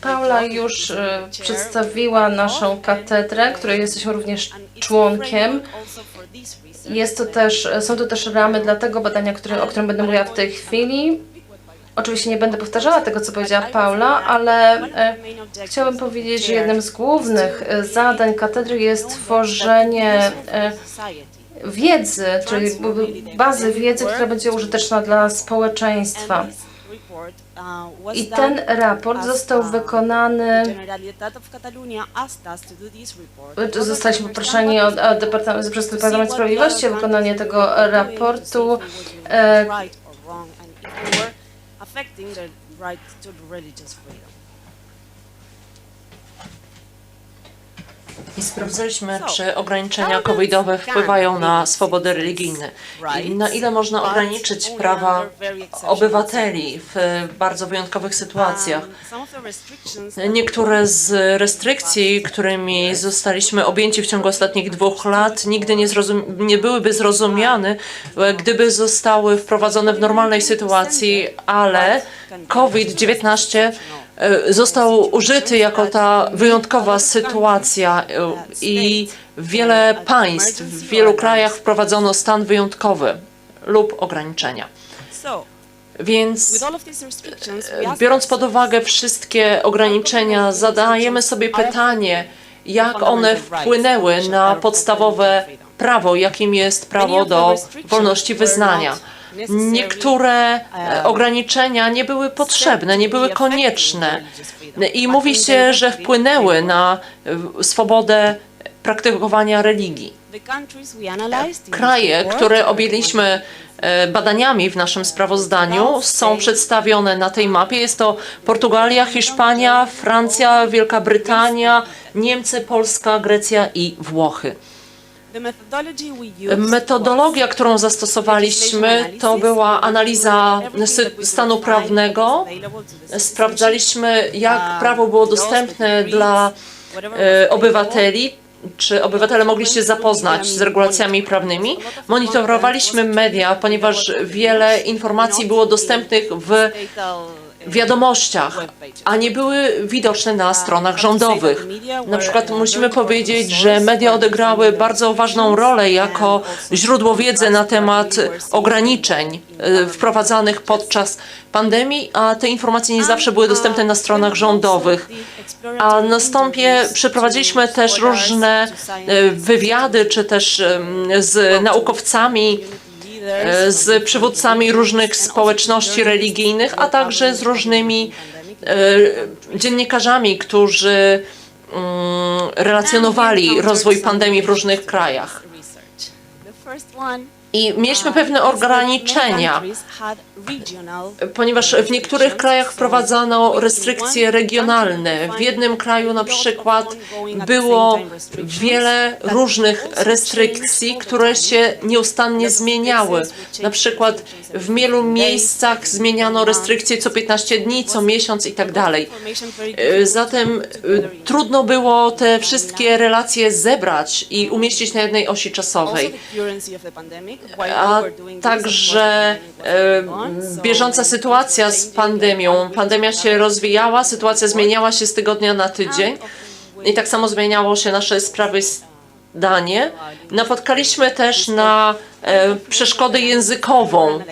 Paula już e, przedstawiła naszą katedrę, której jesteśmy również członkiem. Jest to też, są to też ramy dla tego badania, o którym będę mówiła w tej chwili. Oczywiście nie będę powtarzała tego, co powiedziała Paula, ale e, chciałabym powiedzieć, że jednym z głównych e, zadań katedry jest tworzenie e, wiedzy, czyli bazy wiedzy, która będzie użyteczna dla społeczeństwa. I ten raport został wykonany Zostaliśmy poproszeni od, od Departamentu, przez Departament Sprawiedliwości o wykonanie tego raportu. E, I sprawdzaliśmy, czy ograniczenia covidowe wpływają na swobody religijne. I na ile można ograniczyć prawa obywateli w bardzo wyjątkowych sytuacjach. Niektóre z restrykcji, którymi zostaliśmy objęci w ciągu ostatnich dwóch lat, nigdy nie, nie byłyby zrozumiane, gdyby zostały wprowadzone w normalnej sytuacji, ale COVID-19 e, został użyty jako ta wyjątkowa sytuacja e, i wiele państw, w wielu krajach wprowadzono stan wyjątkowy lub ograniczenia. Więc biorąc pod uwagę wszystkie ograniczenia, zadajemy sobie pytanie, jak one wpłynęły na podstawowe prawo, jakim jest prawo do wolności wyznania. Niektóre e, ograniczenia nie były potrzebne, nie były konieczne i mówi się, że wpłynęły na swobodę praktykowania religii. Kraje, które objęliśmy e, badaniami w naszym sprawozdaniu, są przedstawione na tej mapie. Jest to Portugalia, Hiszpania, Francja, Wielka Brytania, Niemcy, Polska, Grecja i Włochy. Metodologia, którą zastosowaliśmy, to była analiza stanu prawnego. Sprawdzaliśmy, jak prawo było dostępne dla e, obywateli, czy obywatele mogli się zapoznać z regulacjami prawnymi. Monitorowaliśmy media, ponieważ wiele informacji było dostępnych w wiadomościach, a nie były widoczne na stronach rządowych. Na przykład musimy powiedzieć, że media odegrały bardzo ważną rolę jako źródło wiedzy na temat ograniczeń e, wprowadzanych podczas pandemii, a te informacje nie zawsze były dostępne na stronach rządowych. A następnie przeprowadziliśmy też różne e, wywiady, czy też z naukowcami, z przywódcami różnych społeczności religijnych, a także z różnymi e, dziennikarzami, którzy mm, relacjonowali rozwój pandemii w różnych krajach. I mieliśmy pewne ograniczenia, ponieważ w niektórych krajach wprowadzano restrykcje regionalne. W jednym kraju na przykład było wiele różnych restrykcji, które się nieustannie zmieniały. Na przykład w wielu miejscach zmieniano restrykcje co 15 dni, co miesiąc i tak dalej. E, Zatem e, trudno było te wszystkie relacje zebrać i umieścić na jednej osi czasowej. A także e, bieżąca sytuacja z pandemią. Pandemia się rozwijała, sytuacja zmieniała się z tygodnia na tydzień. I tak samo zmieniało się nasze sprawozdanie. Napotkaliśmy też na e, przeszkodę językową,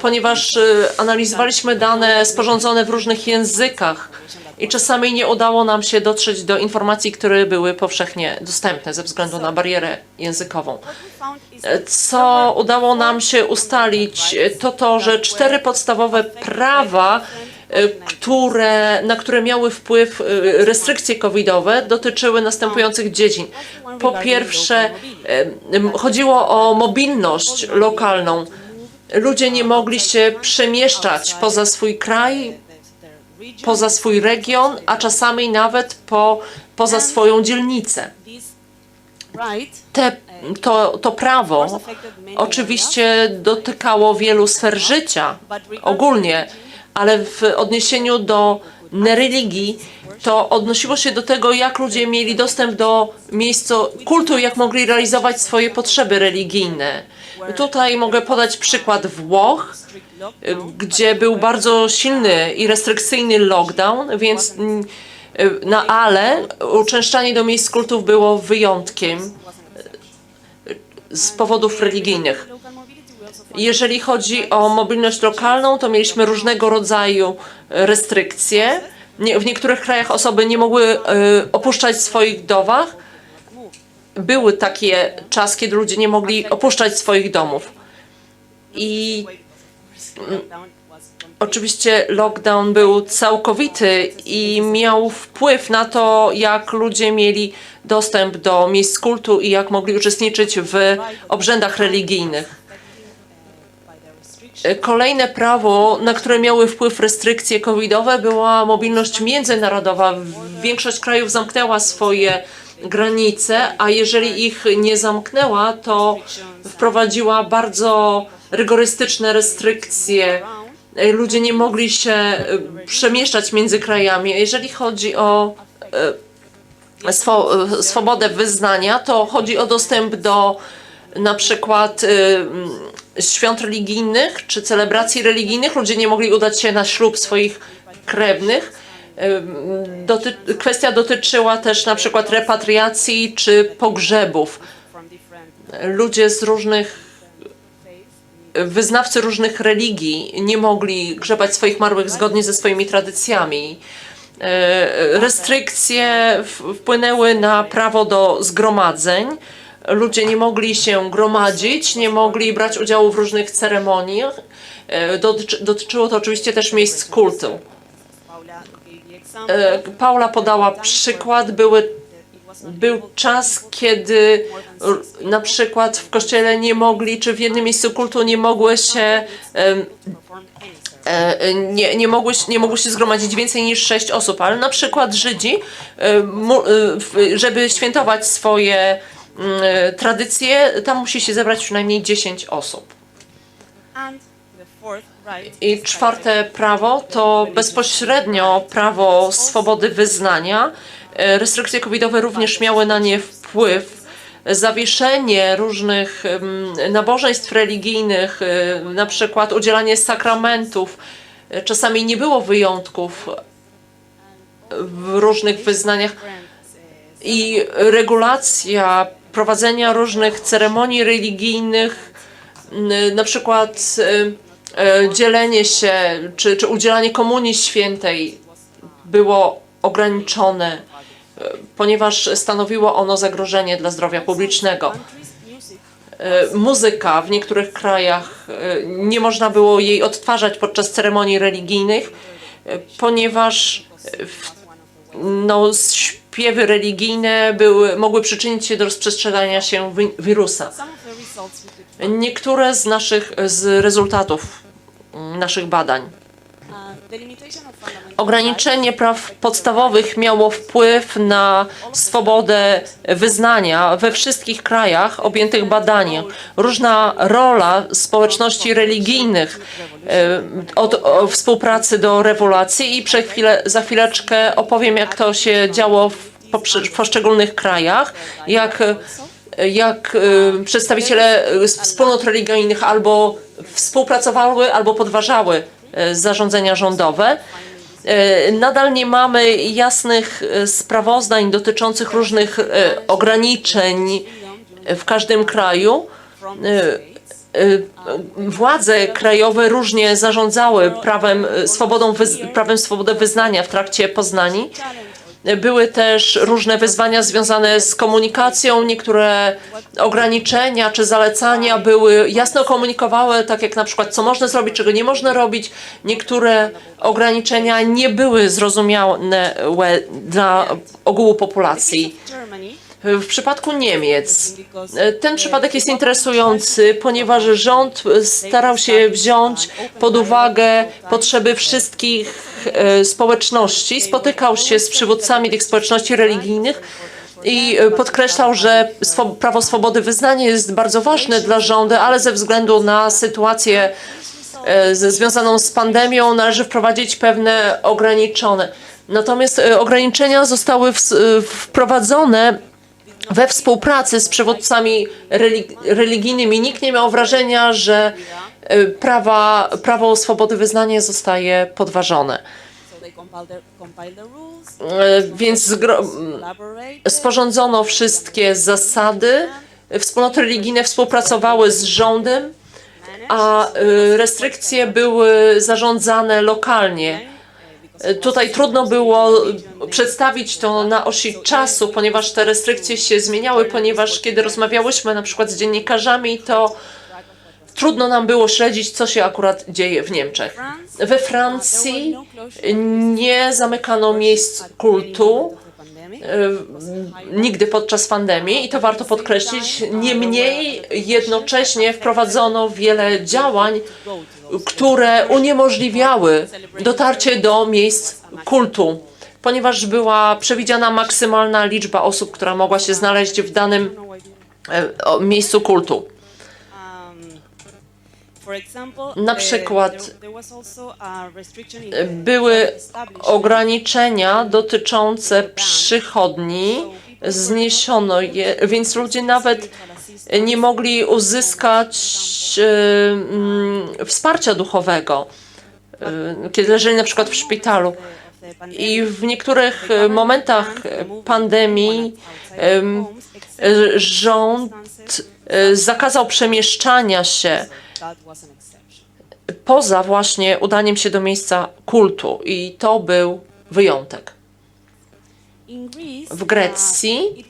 ponieważ e, analizowaliśmy dane sporządzone w różnych językach i czasami nie udało nam się dotrzeć do informacji, które były powszechnie dostępne ze względu na barierę językową. Co udało nam się ustalić, to to, że cztery podstawowe prawa, e, które, na które miały wpływ e, restrykcje covidowe, dotyczyły następujących dziedzin. Po pierwsze, e, chodziło o mobilność lokalną. Ludzie nie mogli się przemieszczać poza swój kraj, poza swój region, a czasami nawet po, poza swoją dzielnicę. Te, to, to prawo oczywiście dotykało wielu sfer życia ogólnie, ale w odniesieniu do religii to odnosiło się do tego, jak ludzie mieli dostęp do miejsca kultu, jak mogli realizować swoje potrzeby religijne. Tutaj mogę podać przykład Włoch, gdzie był bardzo silny i restrykcyjny lockdown, więc mm, na ale uczęszczanie do miejsc kultów było wyjątkiem z powodów religijnych. Jeżeli chodzi o mobilność lokalną, to mieliśmy różnego rodzaju restrykcje. W niektórych krajach osoby nie mogły e, opuszczać swoich domów. Były takie czas, kiedy ludzie nie mogli opuszczać swoich domów. I Oczywiście lockdown był całkowity i miał wpływ na to, jak ludzie mieli dostęp do miejsc kultu i jak mogli uczestniczyć w obrzędach religijnych. Kolejne prawo, na które miały wpływ restrykcje covidowe, była mobilność międzynarodowa. Większość krajów zamknęła swoje granice, a jeżeli ich nie zamknęła, to wprowadziła bardzo rygorystyczne restrykcje ludzie nie mogli się e, przemieszczać między krajami. Jeżeli chodzi o e, e, swobodę wyznania, to chodzi o dostęp do na przykład świąt religijnych czy celebracji religijnych. Ludzie nie mogli udać się na ślub swoich krewnych. Doty kwestia dotyczyła też na przykład repatriacji czy pogrzebów. Ludzie z różnych wyznawcy różnych religii nie mogli grzebać swoich marłych zgodnie ze swoimi tradycjami. E, Restrykcje wpłynęły na prawo do zgromadzeń. Ludzie nie mogli się gromadzić, nie mogli brać udziału w różnych ceremoniach. E, Dotyczy, dotyczyło to oczywiście też miejsc kultu. E, Paula podała przykład, były był czas, kiedy na przykład w kościele nie mogli, czy w jednym miejscu kultu nie mogły się e, nie, nie, mogły, nie mogło się zgromadzić więcej niż sześć osób, ale na przykład Żydzi, e, e, żeby świętować swoje mm, tradycje, tam musi się zebrać przynajmniej 10 osób. I czwarte prawo to bezpośrednio prawo swobody wyznania. Restrykcje covidowe również miały na nie wpływ. Zawieszenie różnych nabożeństw religijnych, e, na przykład udzielanie sakramentów. E, Czasami nie było wyjątków w różnych wyznaniach i regulacja prowadzenia różnych ceremonii religijnych, na przykład e, dzielenie się czy, czy udzielanie komunii świętej było ograniczone, ponieważ stanowiło ono zagrożenie dla zdrowia publicznego. E, Muzyka w niektórych krajach e, nie można było jej odtwarzać podczas ceremonii religijnych, e, ponieważ no, śpiewy religijne były, mogły przyczynić się do rozprzestrzeniania się wi- wirusa. Niektóre z naszych z rezultatów naszych badań. Ograniczenie praw podstawowych miało wpływ na swobodę wyznania we wszystkich krajach objętych badaniem. Różna rola społeczności religijnych e, od współpracy do rewolucji i chwilę, za chwileczkę opowiem, jak to się działo w, poszczególnych krajach, jak jak y, przedstawiciele wspólnot religijnych albo współpracowały, albo podważały zarządzenia rządowe. Y, Nadal nie mamy jasnych y, sprawozdań dotyczących różnych ograniczeń w każdym kraju. Władze krajowe różnie zarządzały prawem, swobodą, prawem swobody wyznania w trakcie Poznani. Były też różne wyzwania związane z komunikacją. Niektóre ograniczenia czy zalecania były jasno komunikowały, tak jak na przykład co można zrobić, czego nie można robić. Niektóre ograniczenia nie były zrozumiałe dla ogółu populacji. W przypadku Niemiec e, ten przypadek jest interesujący, ponieważ rząd starał się wziąć pod uwagę potrzeby wszystkich e, społeczności, spotykał się z przywódcami tych społeczności religijnych i e, podkreślał, że prawo swobody wyznania jest bardzo ważne dla rządu, ale ze względu na sytuację związaną z pandemią należy wprowadzić pewne ograniczone. Natomiast ograniczenia zostały wprowadzone we współpracy z przywódcami religi- religijnymi. Nikt nie miał wrażenia, że e, prawa, prawo swobody wyznania zostaje podważone. E, Więc sporządzono wszystkie zasady. Wspólnoty religijne współpracowały z rządem, a y, restrykcje były zarządzane lokalnie. Tutaj trudno było przedstawić to na osi czasu, ponieważ te restrykcje się zmieniały, ponieważ kiedy rozmawiałyśmy na przykład z dziennikarzami, to trudno nam było śledzić, co się akurat dzieje w Niemczech. We Francji nie zamykano miejsc kultu, nigdy podczas pandemii i to warto podkreślić. Niemniej jednocześnie wprowadzono wiele działań, które uniemożliwiały dotarcie do miejsc kultu, ponieważ była przewidziana maksymalna liczba osób, która mogła się znaleźć w danym e, miejscu kultu. Na przykład Były ograniczenia dotyczące przychodni, zniesiono je, więc ludzie nawet nie mogli uzyskać e, mm, wsparcia duchowego, e, kiedy leżeli na przykład w szpitalu. I w niektórych e, momentach pandemii em, e, rząd e, zakazał przemieszczania się poza właśnie udaniem się do miejsca kultu i to był wyjątek. w Grecji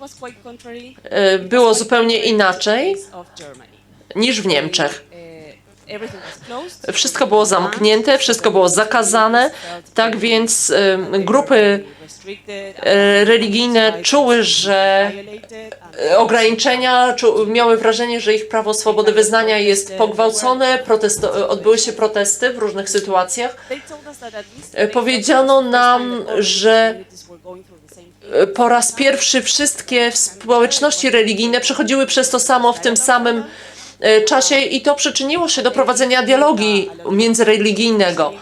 E, Było zupełnie inaczej niż w Niemczech. Wszystko było zamknięte, wszystko było zakazane, tak więc grupy e, religijne czuły, że ograniczenia, miały wrażenie, że ich prawo swobody wyznania jest pogwałcone, protesto, odbyły się protesty w różnych sytuacjach. Powiedziano nam, że E, po raz pierwszy wszystkie społeczności religijne przechodziły przez to samo w tym samym e, czasie i to przyczyniło się do prowadzenia dialogi międzyreligijnego.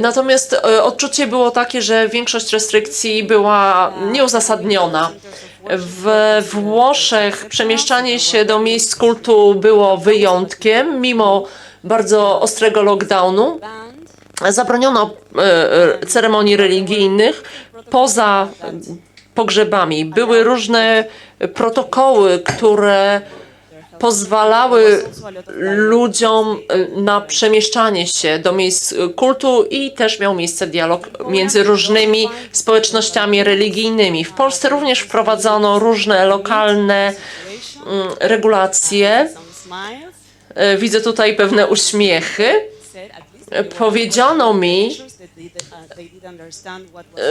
Natomiast e, odczucie było takie, że większość restrykcji była nieuzasadniona. W Włoszech przemieszczanie się do miejsc kultu było wyjątkiem, mimo bardzo ostrego lockdownu. Zabroniono e, ceremonii religijnych poza pogrzebami. Były różne protokoły, które pozwalały ludziom e, na przemieszczanie się do miejsc kultu i też miał miejsce dialog między różnymi społecznościami religijnymi. W Polsce również wprowadzono różne lokalne mm, regulacje. E, Widzę tutaj pewne uśmiechy. Powiedziano mi,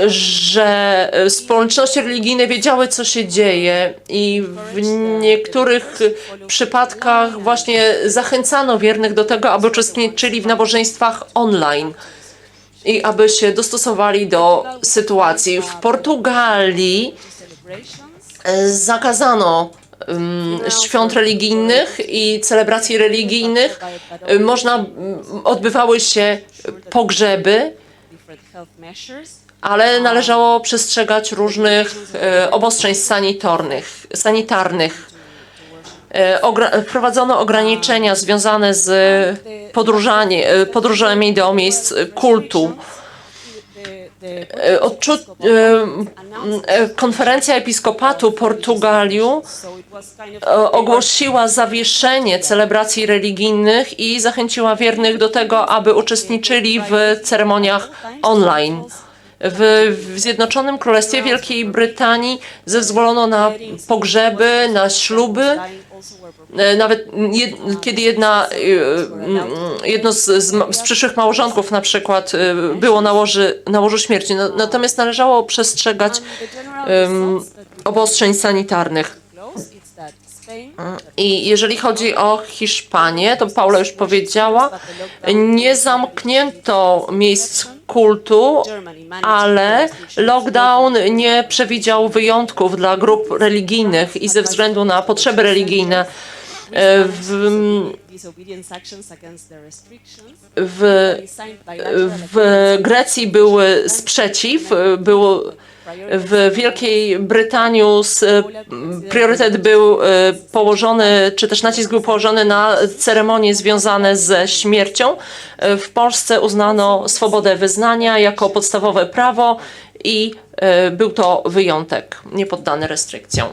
że społeczności religijne wiedziały, co się dzieje, i w niektórych przypadkach właśnie zachęcano wiernych do tego, aby uczestniczyli w nabożeństwach online i aby się dostosowali do sytuacji. W Portugalii zakazano świąt religijnych i celebracji religijnych. E, Można, odbywały się pogrzeby, ale należało przestrzegać różnych e, obostrzeń sanitarnych. sanitarnych. Ogra- wprowadzono ograniczenia związane z e, podróżami do miejsc kultu. E, Odczu- e, e, konferencja Episkopatu Portugaliu e, ogłosiła zawieszenie celebracji religijnych i zachęciła wiernych do tego, aby uczestniczyli w ceremoniach online. W, Zjednoczonym Królestwie Wielkiej Brytanii zezwolono na pogrzeby, na śluby, Nawet jed, kiedy jedna, e, mm, jedno z, z, z przyszłych małżonków na przykład e, było na, łoży, na łożu śmierci, no, natomiast należało przestrzegać em, obostrzeń sanitarnych. I jeżeli chodzi o Hiszpanię, to Paula już powiedziała, nie zamknięto miejsc kultu, ale lockdown nie przewidział wyjątków dla grup religijnych i ze względu na potrzeby religijne E, W, w, w Grecji był sprzeciw, był w Wielkiej Brytanii s- priorytet był e, położony, czy też nacisk był położony na ceremonie związane ze śmiercią. E, W Polsce uznano swobodę wyznania jako podstawowe prawo i e, był to wyjątek, niepoddany restrykcjom.